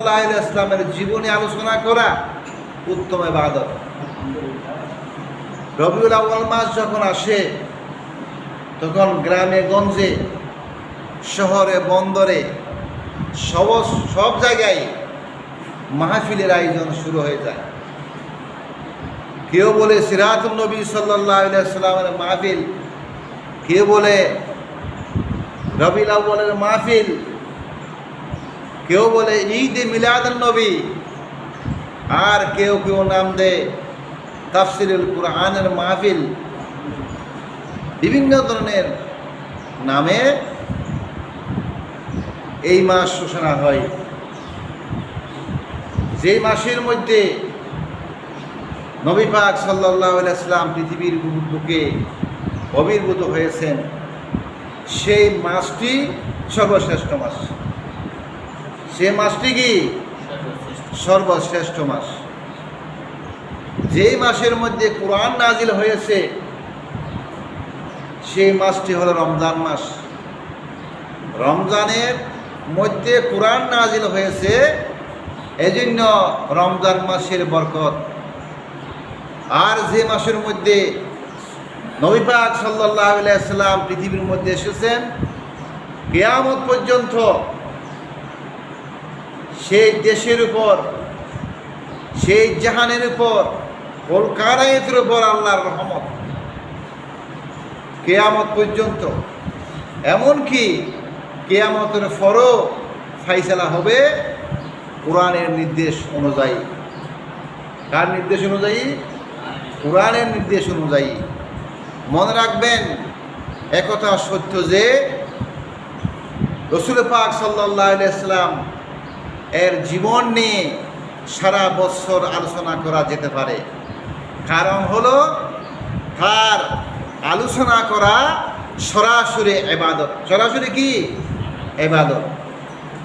ইসলামের জীবনী আলোচনা করা উত্তম এবাদত রবিউল আউ্বাল মাস যখন আসে, তখন গ্রামে, গঞ্জে, শহরে, বন্দরে সব সব জায়গায় মাহফিলের আয়োজন শুরু হয়ে যায়। কেউ বলে সিরাতুল নবী সাল্লামের মাহফিল, কেউ বলে রবিউল আউ্বালের মাহফিল কেউ বলে ঈদ মিলাদুল নবী, আর কেউ কেউ নাম দেয় তাফসিরুল কুরআনের মাহফিল। বিভিন্ন ধরনের নামে এই মাস ঘোষণা হয়। যে মাসের মধ্যে নবী পাক সাল্লাহ ইসলাম পৃথিবীর বুকে অবির্ভূত হয়েছেন, সেই মাসটি সর্বশ্রেষ্ঠ মাস। সে মাসটি কি? সর্বশ্রেষ্ঠ মাস। যেই মাসের মধ্যে কোরআন নাজিল হয়েছে, সেই মাসটি হলো রমজান মাস। রমজানের মধ্যে কোরআন নাজিল হয়েছে, এজন্য রমজান মাসের বরকত। আর যে মাসের মধ্যে নবী পাক সাল্লাহ আলাইসাল্লাম পৃথিবীর মধ্যে এসেছেন, কেয়ামত পর্যন্ত সেই দেশের উপর, সেই জাহানের উপর কলকারায়তের উপর আল্লাহর রহমত। কেয়ামত পর্যন্ত, এমনকি কেয়ামতের ফরও ফাইসালা হবে কোরআনের নির্দেশ অনুযায়ী। কার নির্দেশ অনুযায়ী? কোরআনের নির্দেশ অনুযায়ী। মনে রাখবেন, একথা সত্য যে, রসুল পাক সাল্লাহ ইসলাম এর জীবন নিয়ে সারা বছর আলোচনা করা যেতে পারে। কারণ হলো, তার আলোচনা করা সরাসরি এবাদত সরাসরি কি? এবাদত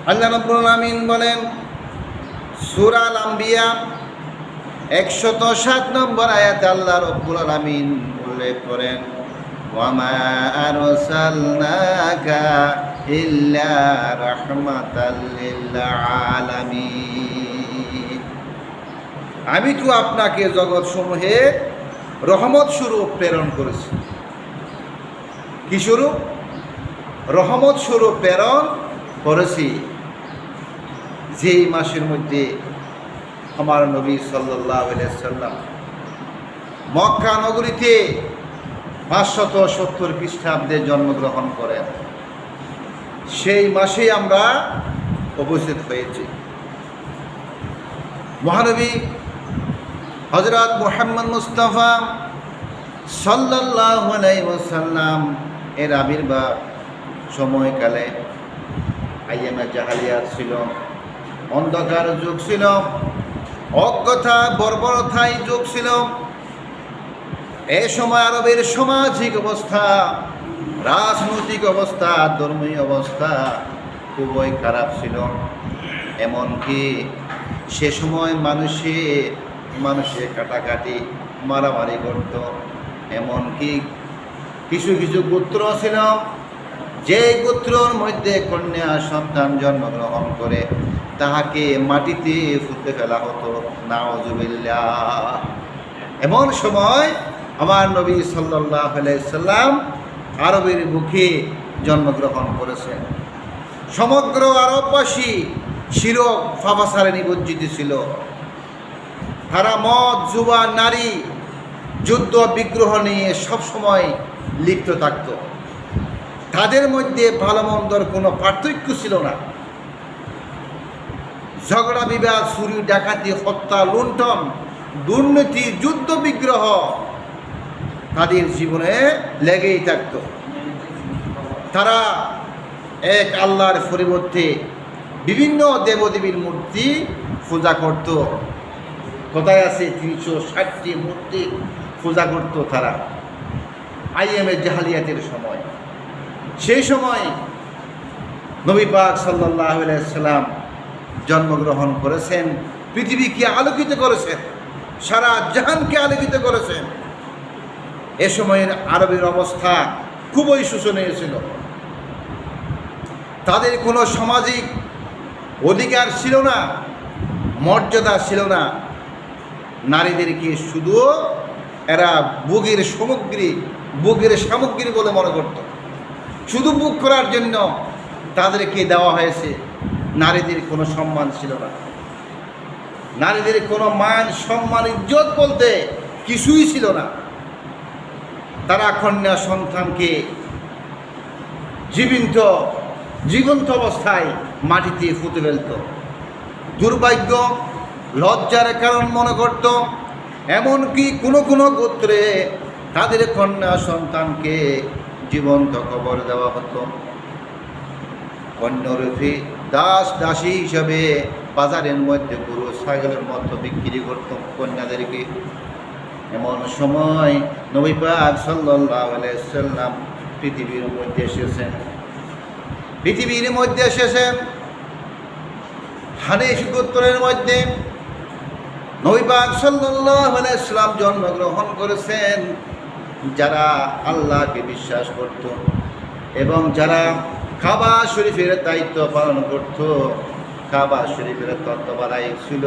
আল্লাহ রব্বুল আমিন বলেন, সুরাল আম্বিয়া, একশত সাত নম্বর আয়াতে আল্লাহ রব্বুল আলমিন উল্লেখ করেন ওয়ামা আরসালনাকা আমি তো আপনাকে জগৎ সমূহে রহমত স্বরূপ প্রেরণ করেছি। কি স্বরূপ? রহমত স্বরূপ প্রেরণ করেছি যেই মাসের মধ্যে আমার নবী সাল্লাম মক্কা নগরীতে পাঁচশত সত্তর খ্রিস্টাব্দে জন্মগ্রহণ করেন। সেই মাসেই আমরা উপস্থিত হয়েছি। মহানবী হজরত মোহাম্মদ মুস্তফা সাল্লাহ এর আবির্ভাব সময়কালে আইএমএ জাহালিয়াত ছিল, অন্ধকার যুগ ছিল, অজ্ঞতা বর্বরতাই যুগ ছিল। এ সময় আরবের সামাজিক অবস্থা রাজনৈতিক অবস্থা, ধর্মীয় অবস্থা খুবই খারাপ ছিল। এমনকি সে সময় মানুষে মানুষে কাটাকাটি, মারামারি করত। এমনকি কিছু কিছু গোত্র ছিল, যে গোত্রর মধ্যে কন্যা সন্তান জন্মগ্রহণ করে তাহাকে মাটিতে ফুটতে ফেলা হতো। নাওজুবিল্লা এমন সময় আমার নবী সাল্লাহ সাল্লাম আরবের বুকে জন্মগ্রহণ করেছেন। সমগ্র আরববাসী শিরক ফাফাসারে নিবজ্জিত ছিল। তারা মদ যুবা নারী, যুদ্ধ, বিগ্রহ নিয়ে সবসময় লিপ্ত থাকত। তাদের মধ্যে ভালো মন্দর কোনো পার্থক্য ছিল না। ঝগড়া, বিবাদ চুরি ডাকাতি, হত্যা, লুণ্ঠন, দুর্নীতি, যুদ্ধ, বিগ্রহ তাদের জীবনে লেগেই থাকত। তারা এক আল্লাহর পরিবর্তে বিভিন্ন দেবদেবীর মূর্তি পূজা করত। কোথায় আছে তিনশো ষাটটি মূর্তি পূজা করত তারা? আইএমের জাহালিয়াতের সময়। সেই সময় নবী পাক সাল্লাহ সাল্লাম জন্মগ্রহণ করেছেন, পৃথিবীকে আলোকিত করেছেন, সারা জাহানকে আলোকিত করেছেন। এ সময়ের আরবের অবস্থা খুবই শোষণীয় ছিল। তাদের কোনো সামাজিক অধিকার ছিল না, মর্যাদা ছিল না। নারীদেরকে শুধু এরা বুগের সামগ্রী বুগের সামগ্রী বলে মনে করত। শুধু বুক করার জন্য তাদেরকে দেওয়া হয়েছে। নারীদের কোনো সম্মান ছিল না। নারীদের কোনো মান, সম্মান, ইজ্জত বলতে কিছুই ছিল না। তারা কন্যা সন্তানকে জীবিত, জীবন্ত অবস্থায় মাটিতে ফুটে ফেলত। দুর্ভাগ্য, লজ্জার কারণ মনে করত, এমনকি কোনো কোনো গোত্রে তাদের কন্যা সন্তানকে জীবন্ত কবর দেওয়া হতো। কন্যরূপী দাস, দাসী হিসাবে বাজারের মধ্যে গরু, ছাগলের মতো বিক্রি করত কন্যাদেরকে। এমন সময় নবী পাক সাল্লাম পৃথিবীর মধ্যে এসেছেন। পৃথিবীর মধ্যে এসেছেন। হানিফ গোত্রের মধ্যে নবী পাক সাল্লাম জন্মগ্রহণ করেছেন যারা আল্লাহকে বিশ্বাস করত এবং যারা কাবা শরীফের দায়িত্ব পালন করত। কাবা শরীফের তত্ত্বাবধায়ক ছিল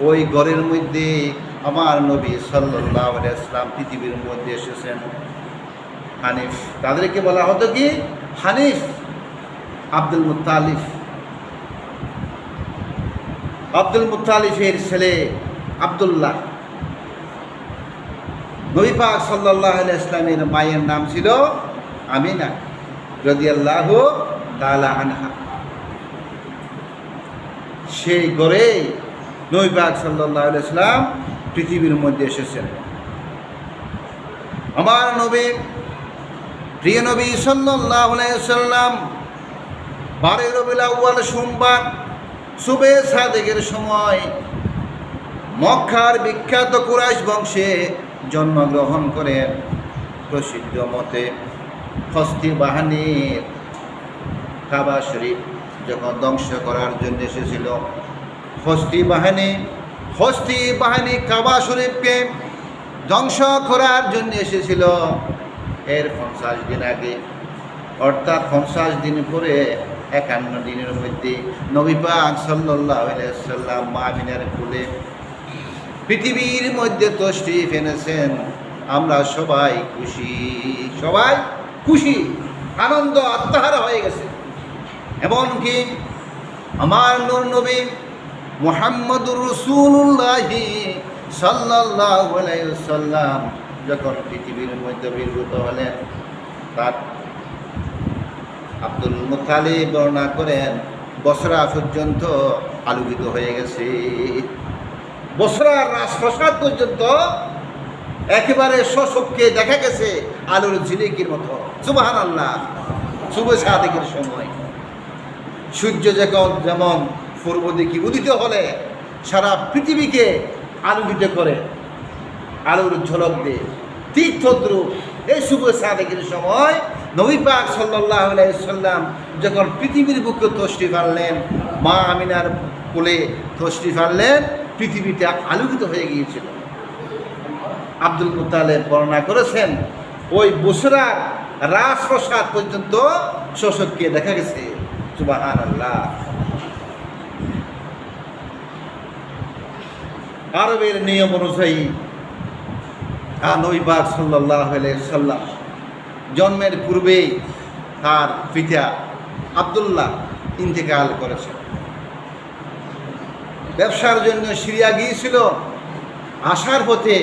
ওই ঘরের মধ্যে আমার নবী সাল্লাল্লাহু আলাইহি সাল্লাম পৃথিবীর মধ্যে এসেছেন। হানিফ। তাদেরকে বলা হতো কি? হানিফ আব্দুল মুতালিফ আব্দুল মুতালিফের ছেলে আব্দুল্লাহ। নবী পাক আলাইহি ইসলামের মায়ের নাম ছিল আমিনা রাদিয়াল্লাহু তাআলা আনহা। সেই গড়ে নবী পাক সাল্লাল্লাহু ইসলাম পৃথিবীর মধ্যে এসেছেন। আমার নবী, প্রিয় নবী সাল্লাম বারে রবিউল আউয়াল সোমবার সুবে সাদেকের সময় মক্কার বিখ্যাত কুরাইশ বংশে জন্মগ্রহণ করে প্রসিদ্ধ মতে হস্তি বাহিনীর কাবা শরীফ যখন ধ্বংস করার জন্য এসেছিল হস্তি বাহিনী হস্তি বাহিনী কাবা শরীফকে ধ্বংস করার জন্য এসেছিল। এর পঞ্চাশ দিন আগে। অর্থাৎ পঞ্চাশ দিন পরে একান্ন দিনের মধ্যে নবী পাক সাল্লাল্লাহু আলাইহি সাল্লাম মামিনার কুলে পৃথিবীর মধ্যে তষ্টি ফেনেছেন আমরা সবাই খুশি সবাই খুশি, আনন্দ, আত্মহারা হয়ে গেছে। এমনকি আমার নূর নবী মোহাম্মদুর রসুল্লাহি সাল্লাম যখন পৃথিবীর মধ্যে বিরত হলেন, তার আব্দুল মুতালি বর্ণনা করেন, বসরা পর্যন্ত আলোকিত হয়ে গেছে। বসরার রাজপ্রসাদ পর্যন্ত একেবারে শোষককে দেখা গেছে আলুর ঝিলিকির মতো। সুবাহান আল্লাহ শুভ সাদেকের সময়। সূর্য যখন যেমন পূর্ব দিকে উদিত হলে সারা পৃথিবীকে আলোকিত করে আলোর ঝলক দিয়ে। তীর্থদ্রুপ, এই শুভ সাদেকের সময় নবী পাক সাল্লাহ সাল্লাম যখন পৃথিবীর বুকে তষ্টি ফাললেন, মা আমিনার কোলে তষ্টি ফাললেন, পৃথিবীটা আলোকিত হয়ে গিয়েছিল। আব্দুল মুতালেব বর্ণনা করেছেন, ওই বসরার রাজপ্রসাদ পর্যন্ত শোষককে দেখা গেছে। সুবাহান আল্লাহ আরবের নিয়ম অনুযায়ী নইবার সাল্লাহ সাল্লাম জন্মের পূর্বেই তার পিতা আবদুল্লাহ ইন্তেকাল করেছেন। ব্যবসার জন্য সিরিয়া গিয়েছিল, আসার পথে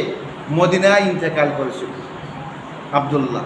মদিনায় ইন্তেকাল করেছিল আবদুল্লাহ।